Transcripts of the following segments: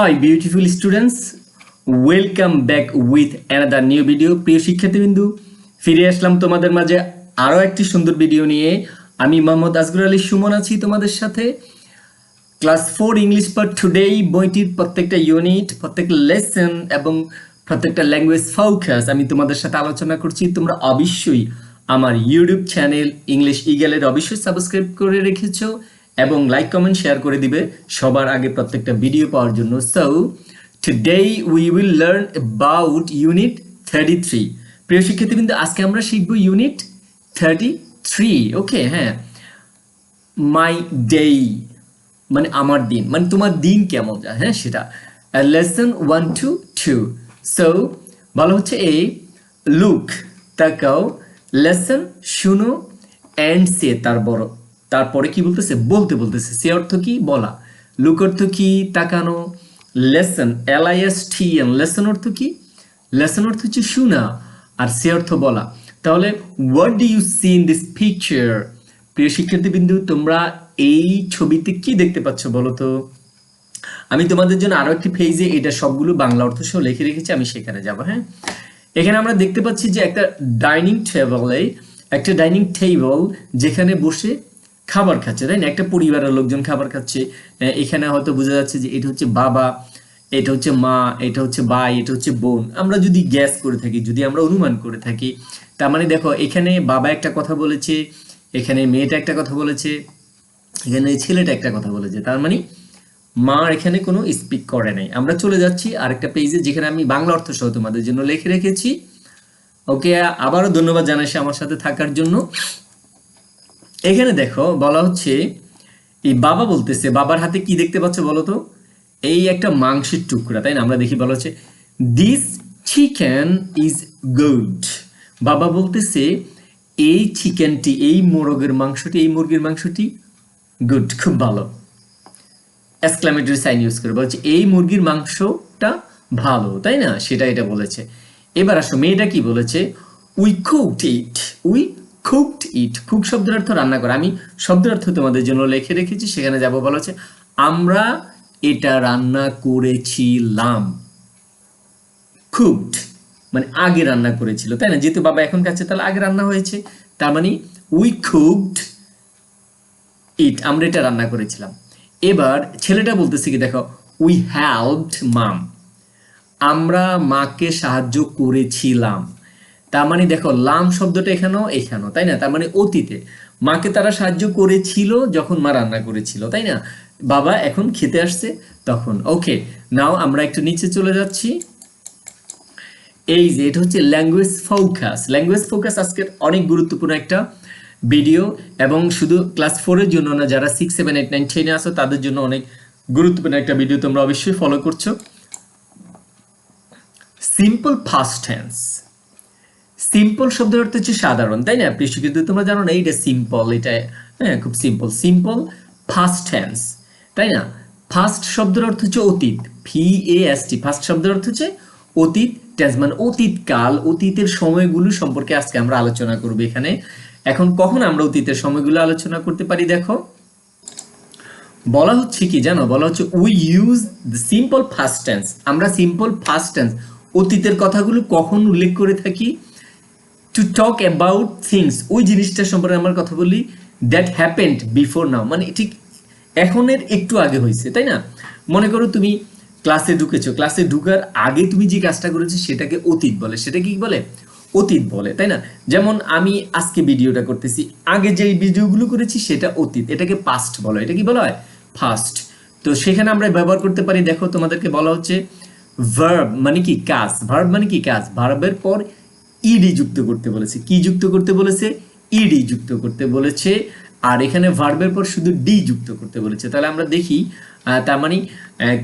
Hi beautiful students welcome back with another new video প্রিয় শিক্ষার্থীবৃন্দু, ফিরে আসলাম তোমাদের মাঝে আরও একটি সুন্দর ভিডিও নিয়ে। আমি মোহাম্মদ আসগর আলী সুমন আছি তোমাদের সাথে। Class four English for today বইটির প্রত্যেকটা ইউনিট, প্রত্যেকটা লেসন এবং প্রত্যেকটা ল্যাঙ্গুয়েজ ফোকাস আমি তোমাদের সাথে আলোচনা করছি। তোমরা অবশ্যই আমার ইউটিউব চ্যানেল ইংলিশ ইগেলের অবশ্যই সাবস্ক্রাইব করে রেখেছো। এবং লাইক কমেন্ট শেয়ার করে দিবে। সবার আগে প্রত্যেকটা ভিডিও পাওয়ার জন্য। So today we will learn about unit thirty three প্রিয় শিক্ষার্থীবৃন্দ, আজকে আমরা শিখব ইউনিট থার্টি থ্রি ওকে হ্যাঁ। মাই ডে মানে আমার দিন। মানে তোমার দিন কেমন যায় হ্যাঁ সেটা। Lesson one two two so বলা হচ্ছে এই লুক তাকাও। লেসন শুনো অ্যান্ড সে তার বড় তারপরে কি বলতেছে? বলতে বলতেছে। সে অর্থ কি? বলা। লুক অর্থ কি? তাকানো। Lesson L I S T N lesson অর্থ কি? লেসন অর্থ হচ্ছে শোনা আর সে অর্থ বলা। তাহলে what do you see in this picture প্রিয় শিক্ষার্থীবৃন্দু, তোমরা এই ছবিতে কি দেখতে পাচ্ছ বলো তো? আমি তোমাদের জন্য আরও একটি পেজে এটা সবগুলো বাংলা অর্থ সহ লিখে রেখেছি, আমি সেখানে যাব হ্যাঁ? এখানে আমরা দেখতে পাচ্ছি যে একটা ডাইনিং টেবলে একটা ডাইনিং টেবল যেখানে বসে খাবার খাচ্ছে, তাই না? একটা পরিবারের লোকজন খাবার খাচ্ছে। এখানে হয়তো বোঝা যাচ্ছে যে এটা হচ্ছে বাবা, এটা হচ্ছে মা, এটা হচ্ছে ভাই, এটা হচ্ছে বোন। আমরা যদি গ্যাস করে থাকি, যদি আমরা অনুমান করে থাকি, তার মানে দেখো, এখানে বাবা একটা কথা বলেছে, এখানে মেয়েটা একটা কথা বলেছে, এখানে ছেলেটা একটা কথা বলেছে। তার মানে মা এখানে কোনো স্পিক করে নাই। আমরা চলে যাচ্ছি আরেকটা পেজে যেখানে আমি বাংলা অর্থ সহ তোমাদের জন্য লিখে রেখেছি। ওকে, আবারও ধন্যবাদ জানাচ্ছি আমার সাথে থাকার জন্য। এখানে দেখো বলা হচ্ছে, এই বাবা বলতেছে, বাবার হাতে কি দেখতে পাচ্ছ বলো তো? এই একটা মাংসের টুকরা, তাই না? আমরা দেখি বলা হচ্ছে দিস চিকেন ইজ গুড বাবা বলতেছে, এই চিকেনটি এই মোরগের মাংসটি, এই মুরগির মাংসটি গুড খুব ভালো। এক্সক্লামেটরি সাইন ইউজ করে বলছে, এই মুরগির মাংসটা ভালো। তাই না? সেটা এটা বলেছে। এবার আসো, মেয়েটা কি বলেছে? We cooked it we cooked it cook শব্দের অর্থ রান্না করা। আমি শব্দের অর্থ তোমাদের জন্য লিখে রেখেছি, সেখানে যাব বলা হচ্ছে, আমরা এটা রান্না করেছিলাম। কুকড মানে আগে রান্না করেছিল, তাই না? যেহেতু বাবা এখন কাছে, তাহলে আগে রান্না হয়েছে। তার মানে উই কুকড ইট আমরা এটা রান্না করেছিলাম। এবার ছেলেটা বলতেছে কি, দেখো উই হেল্পড মাম আমরা মাকে সাহায্য করেছিলাম। তার মানে দেখো, লাম শব্দটা এখানেও এখানেও, তাই না? তার মানে অতীতে। মাকে তারা সাহায্য করেছিল যখন মা রান্না করেছিল, তাই না? বাবা এখন খেতে আসছে তখন। ওকে নাও আমরা একটু নিচে চলে যাচ্ছি। এই যে, এটা হচ্ছে ল্যাঙ্গুয়েজ ফোকাস ল্যাঙ্গুয়েজ ফোকাস আজকের অনেক গুরুত্বপূর্ণ একটা ভিডিও এবং শুধু ক্লাস ফোরের জন্য না, যারা সিক্স সেভেন এইট নাইন টেনে আসো তাদের জন্য অনেক গুরুত্বপূর্ণ একটা ভিডিও তোমরা অবশ্যই ফলো করছ। সিম্পল ফার্স্ট টেন্স সিম্পল শব্দের অর্থ হচ্ছে সাধারণ, তাই না? প্রিয় কিন্তু তোমরা জানো না, এইটা সিম্পল এটা হ্যাঁ খুব সিম্পল সিম্পল ফার্স্ট টেন্স তাই না? ফার্স্ট শব্দের অর্থ হচ্ছে অতীত P A S T past শব্দের অর্থ হচ্ছে অতীত টেন্স মানে অতীতকাল অতীতের সময়গুলো সম্পর্কে আজকে আমরা আলোচনা করব এখানে। এখন কখন আমরা অতীতের সময়গুলো আলোচনা করতে পারি, দেখো? বলা হচ্ছে কি জানো? বলা হচ্ছে we use simple past tense আমরা সিম্পল ফার্স্ট টেন্স অতীতের কথাগুলো কখন উল্লেখ করে থাকি? টু টক অ্যাবাউট থিংস ওই জিনিসটা সম্পর্কে আমরা কথা বলি দ্যাট হ্যাপেন্ড বিফোর নাও মানে ঠিক এখনের একটু আগে হয়েছে, তাই না? মনে করো তুমি ক্লাসে ঢুকেছো। ক্লাসে ঢুকার আগে তুমি যে কাজটা করেছ সেটাকে অতীত বলে। সেটা কি বলে? অতীত বলে, তাই না? যেমন আমি আজকে ভিডিওটা করতেছি। আগে যে ভিডিওগুলো করেছি সেটা অতীত। এটাকে পাস্ট বলো। এটা কি বলা হয়? ফাস্ট তো সেখানে আমরা ব্যবহার করতে পারি, দেখো তোমাদেরকে বলা হচ্ছে ভার্ব মানে কি? কাজ। ভার্ব মানে কি? কাজ। ভার্বের পর ইডি যুক্ত করতে বলেছে। কি যুক্ত করতে বলেছে? ইডি যুক্ত করতে বলেছে। আর এখানে ভার্বের পর শুধু ডি যুক্ত করতে বলেছে। তাহলে আমরা দেখি তার মানে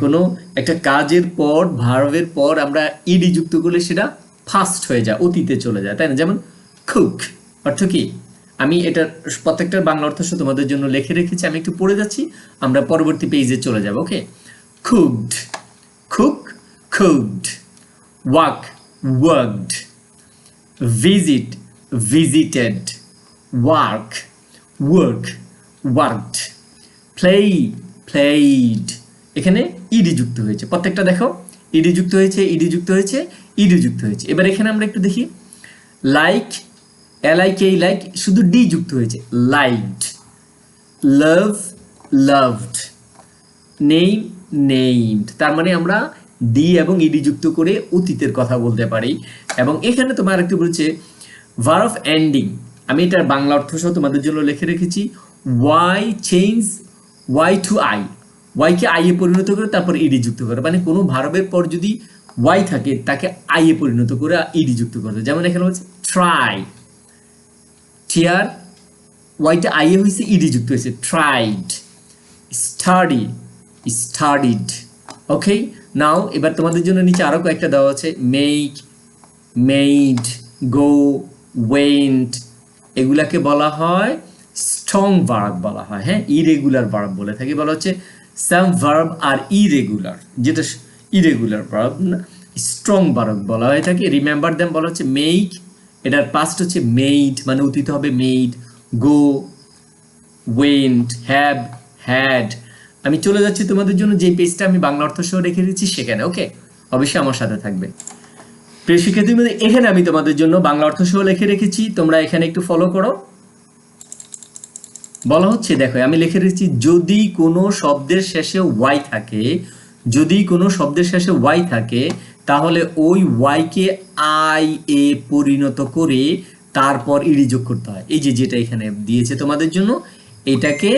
কোনো একটা কাজের পর ভার্বের পর আমরা ইডি যুক্ত করলে সেটা ফাস্ট হয়ে যায়, অতীতে চলে যায়, তাই না? যেমন খুক অর্থ কি? আমি এটার প্রত্যেকটার বাংলা অর্থ তোমাদের জন্য লিখে রেখেছি, আমি একটু পড়ে যাচ্ছি, আমরা পরবর্তী পেজে চলে যাব okay cooked cook cooked walk worked visit, visited, work work, worked, play, played. এখানে ইডি যুক্ত হয়েছে। প্রত্যেকটা দেখো ইডি যুক্ত হয়েছে ইডি যুক্ত হয়েছে ইডি যুক্ত হয়েছে। এবার এখানে আমরা একটু দেখি। Like L I K like শুধু ডি যুক্ত হয়েছে। Liked love loved name named তার মানে আমরা ডি এবং ইডি যুক্ত করে অতীতের কথা বলতে পারি। এবং এখানে তোমার একটু বলছে ভার অফ এন্ডিং আমি এটার বাংলা অর্থ সহ তোমাদের জন্য লিখে রেখেছি। Y change Y to I ওয়াইকে I এ পরিণত করে, তারপর ইডি যুক্ত করে? মানে কোনো ভারবের পর যদি ওয়াই থাকে, তাকে আই এ পরিণত করে ইডি যুক্ত করতে যেমন এখানে হচ্ছে ট্রাই টিয়ার ওয়াইটা আই এ হয়েছে ইডি যুক্ত হয়েছে tried study studied okay now এবার তোমাদের জন্য নিচে আরও কয়েকটা দেওয়া আছে। মেক মেড গো ওয়েন্ট এগুলাকে বলা হয় স্ট্রং ভার্ব বলা হয় হ্যাঁ? ইরেগুলার ভার্ব বলে থাকি, বলা হচ্ছে সাম ভার্ব আর ইরেগুলার যেটা ইরেগুলার ভার্ব স্ট্রং ভার্ব বলা হয়ে থাকে। রিমেম্বার দেম বলা হচ্ছে মেক এটার পাস্ট হচ্ছে মেড মানে অতীত হবে made go went have had আমি চলে যাচ্ছি তোমাদের জন্য যে পেজটা আমি বাংলা অর্থ সহ রেখে দিচ্ছি সেখানে ওকে অবশ্যই আমার সাথে থাকবে। প্রিয় শিক্ষার্থী বন্ধু, এখানে আমি তোমাদের জন্য বাংলা অর্থ সহ লিখে রেখেছি। তোমরা এখানে একটু ফলো করো। বলা হচ্ছে দেখো আমি লিখে রেখেছি যদি কোনো শব্দের শেষে ওয়াই থাকে যদি কোনো শব্দের শেষে ওয়াই থাকে তাহলে ওই ওয়াইকে আই এ পরিণত করে তারপর ইডি যোগ করতে হয়। এই যে যেটা এখানে দিয়েছে তোমাদের জন্য এটাকে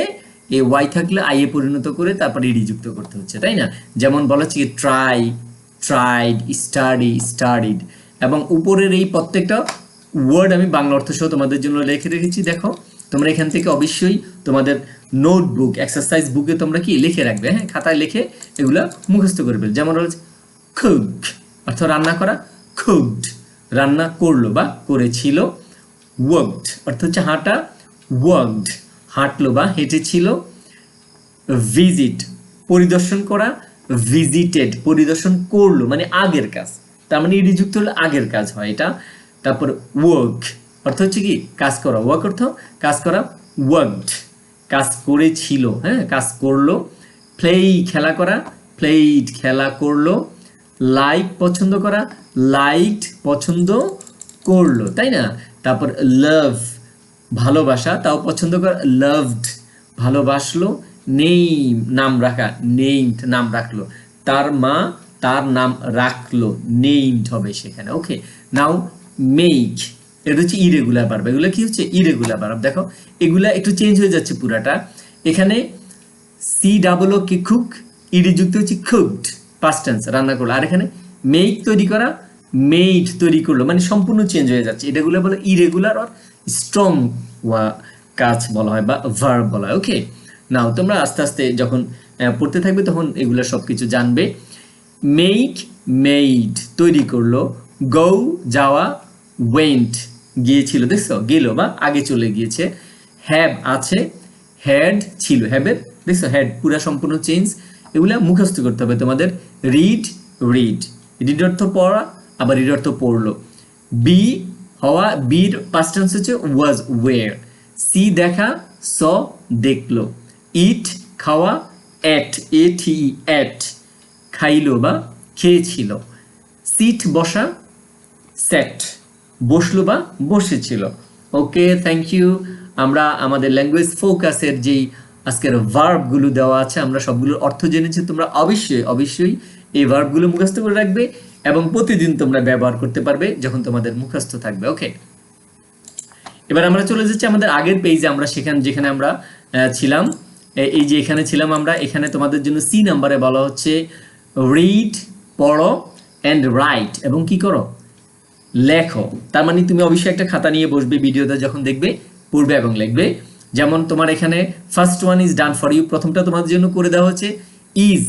এ ওয়াই থাকলে আই এ পরিণত করে তারপর ইডি যুক্ত করতে হচ্ছে, তাই না? যেমন বলা হচ্ছে ট্রাই, ট্রাইড, স্টাডি, স্টাডিড। এবং উপরের এই প্রত্যেকটা ওয়ার্ড আমি বাংলা অর্থ সহ তোমাদের জন্য লিখে রেখেছি, দেখো। তোমরা এখান থেকে অবশ্যই তোমাদের নোটবুক, এক্সারসাইজ বুকে তোমরা কি লিখে রাখবে হ্যাঁ? খাতায় লিখে এগুলা মুখস্থ করবে যেমন হচ্ছে কুক অর্থ রান্না করা কুকড রান্না করল বা করেছিল। ওয়ার্কড অর্থ হচ্ছে হাঁটা ওয়ার্কড হাঁটলো বা হেঁটেছিল ভিজিট পরিদর্শন করা ভিজিটেড পরিদর্শন করল মানে আগের কাজ। তার মানে ইডি যুক্ত হলে আগের কাজ হয় এটা। তারপর ওয়ার্ক অর্থ হচ্ছে কি? কাজ করা। ওয়ার্ক অর্থ? কাজ করা ওয়ার্কড কাজ করেছিল হ্যাঁ কাজ করল। প্লেই খেলা করা প্লেইড খেলা করল। লাইক পছন্দ করা লাইকড পছন্দ করল, তাই না? তারপর লাভ ভালোবাসা, তাও পছন্দ করা লাভড ভালোবাসলো নেইম নাম রাখা নেইমড নাম রাখল। তার মা তার নাম রাখল নেইমড হবে সেখানে ওকে নাও মেক এটা হচ্ছে ইরেগুলার বার্ব এগুলো কি হচ্ছে? ইরেগুলার বার্ব দেখো, এগুলা একটু চেঞ্জ হয়ে যাচ্ছে পুরাটা। এখানে সি ডাবল ও কি কুক ইডি যুক্ত হচ্ছে কুকড পাস্ট টেন্স রান্না করল। আর এখানে মেক তৈরি করা মেড তৈরি করল মানে সম্পূর্ণ চেঞ্জ হয়ে যাচ্ছে। এটাগুলো বলে ইরেগুলার আর স্ট্রং কাজ বলা হয় বা ভার্ব বলা হয় ওকে নাও তোমরা আস্তে আস্তে যখন পড়তে থাকবে তখন এগুলো সব কিছু জানবে। মেক মেড তৈরি করল গো যাওয়া ওয়েন্ট গিয়েছিল, দেখছ? গেল বা আগে চলে গিয়েছে। হ্যাভ আছে হ্যাড ছিল হ্যাভের দেখছ? হ্যাড পুরা সম্পূর্ণ চেঞ্জ এগুলা মুখস্থ করতে হবে তোমাদের। রিড রিড রিড অর্থ পড়া, আবার রিড অর্থ পড়ল। বি হওয়া বির পাস্ট টেন্স হচ্ছে ওয়াজ ওয়ের সি দেখা, স দেখল। ইট খাওয়া এট এ টি এট খাইলো বা খেয়েছিল। সিট বসা সেট বসল বা বসেছিল। ওকে থ্যাংক ইউ আমরা আমাদের ল্যাঙ্গুয়েজ ফোকাসের যেই আজকের ভার্বগুলো দেওয়া আছে, আমরা সবগুলোর অর্থ জেনেছি, তোমরা অবশ্যই অবশ্যই এই ভার্বগুলো মুখস্থ করে রাখবে। এবং প্রতিদিন তোমরা ব্যবহার করতে পারবে যখন তোমাদের মুখস্থ থাকবে ওকে এবার আমরা চলে যাচ্ছি আমাদের আগের পেজে আমরা সেখানে, যেখানে আমরা ছিলাম। এই যে এখানে ছিলাম আমরা, এখানে তোমাদের জন্য সি নাম্বারে বলা হচ্ছে রিড পড়ো অ্যান্ড রাইট এবং কি করো? লেখো। তার মানে তুমি অবশ্যই একটা খাতা নিয়ে বসবে ভিডিওটা যখন দেখবে, পড়বে এবং লিখবে। যেমন তোমার এখানে first one is done for you প্রথমটা তোমাদের জন্য করে দেওয়া হচ্ছে ইজ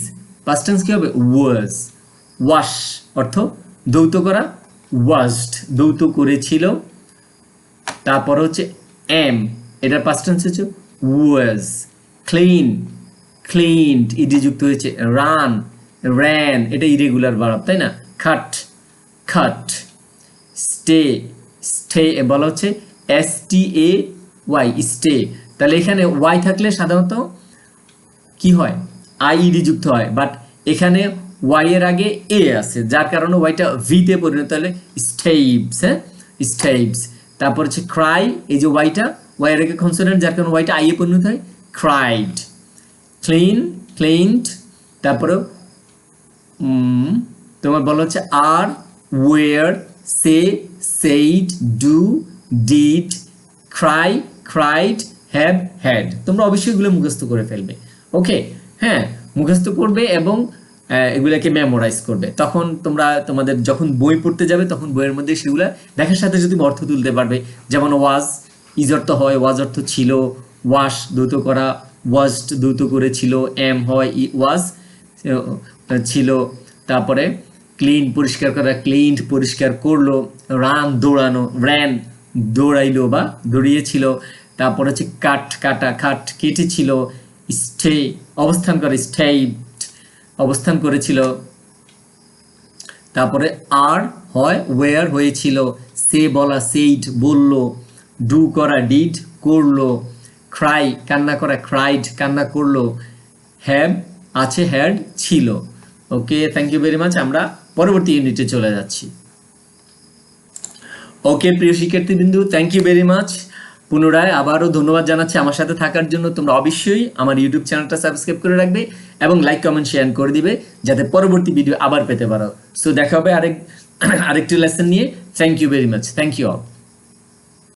পাস্ট টেন্স কি হবে? ওয়াজ ওয়াশ অর্থ দৌত করা ওয়াশড দৌত করেছিল। তারপর হচ্ছে এম এটার পাস্ট হচ্ছে ওয়াজ ক্লিন ক্লিনড ইডি যুক্ত হয়েছে রান র্যান এটা ইরেগুলার ভার্ব তাই না? খাট খাট স্টে স্টে বলা হচ্ছে S T A Y stay তাহলে এখানে ওয়াই থাকলে সাধারণত কি হয়? আইইডি যুক্ত হয় বাট এখানে ওয়াই এর আগে এ আছে যার কারণে ওয়াইটা ভিতে পরিণত হলে স্টেপস হ্যাঁ? স্টেপস তারপর হচ্ছে ক্রাই এই যে ওয়াইটা ওয়াই এর আগে কনসোনেন্ট যার কারণে ওয়াইটা এ পরিণত হয় ক্রাইড ক্লিন তারপরে উম, তোমার বলা হচ্ছে are were say said do did cry cried have had তোমরা অবশ্যই এগুলো মুখস্থ করে ফেলবে। ওকে হ্যাঁ মুখস্থ করবে এবং এগুলাকে মেমোরাইজ করবে। তখন তোমরা তোমাদের যখন বই পড়তে যাবে, তখন বইয়ের মধ্যে সেগুলো দেখার সাথে যদি অর্থ তুলতে পারবে। যেমন ওয়াজ, ইজ অর্থ হয়, ওয়াজ অর্থ ছিল, ওয়াশ দ্রুত করা ওয়াজড দ্রুত করেছিল, এম হয়, ই, ওয়াজ ছিল। তারপরে ক্লিন পরিষ্কার করা ক্লিন পরিষ্কার করল, রান দৌড়ানো, র্যান দৌড়াইলো বা দৌড়িয়েছিল। তারপর হচ্ছে কাট কাটা খাট কেটেছিল, স্টে, অবস্থান করে স্টেইড অবস্থান করেছিল। তারপরে আর হয় ওয়ার হয়েছিল। সে বলা সেইড বলল ডু করা ডিড করল ক্রাই কান্না করা ক্রাইড কান্না করল হ্যাভ আছে হ্যাড ছিল। Okay thank you very much আমরা পরবর্তী ইউনিটে চলে যাচ্ছি। ওকে প্রিয় শিক্ষার্থীবৃন্দু থ্যাংক ইউ ভেরি মাচ পুনরায় আবারও ধন্যবাদ জানাচ্ছি আমার সাথে থাকার জন্য। তোমরা অবশ্যই আমার ইউটিউব চ্যানেলটা সাবস্ক্রাইব করে রাখবে। এবং লাইক কমেন্ট শেয়ার করে দিবে, যাতে পরবর্তী ভিডিও আবার পেতে পারো। সো দেখা হবে আরেক, আরেকটি লেসন নিয়ে। Thank you very much thank you all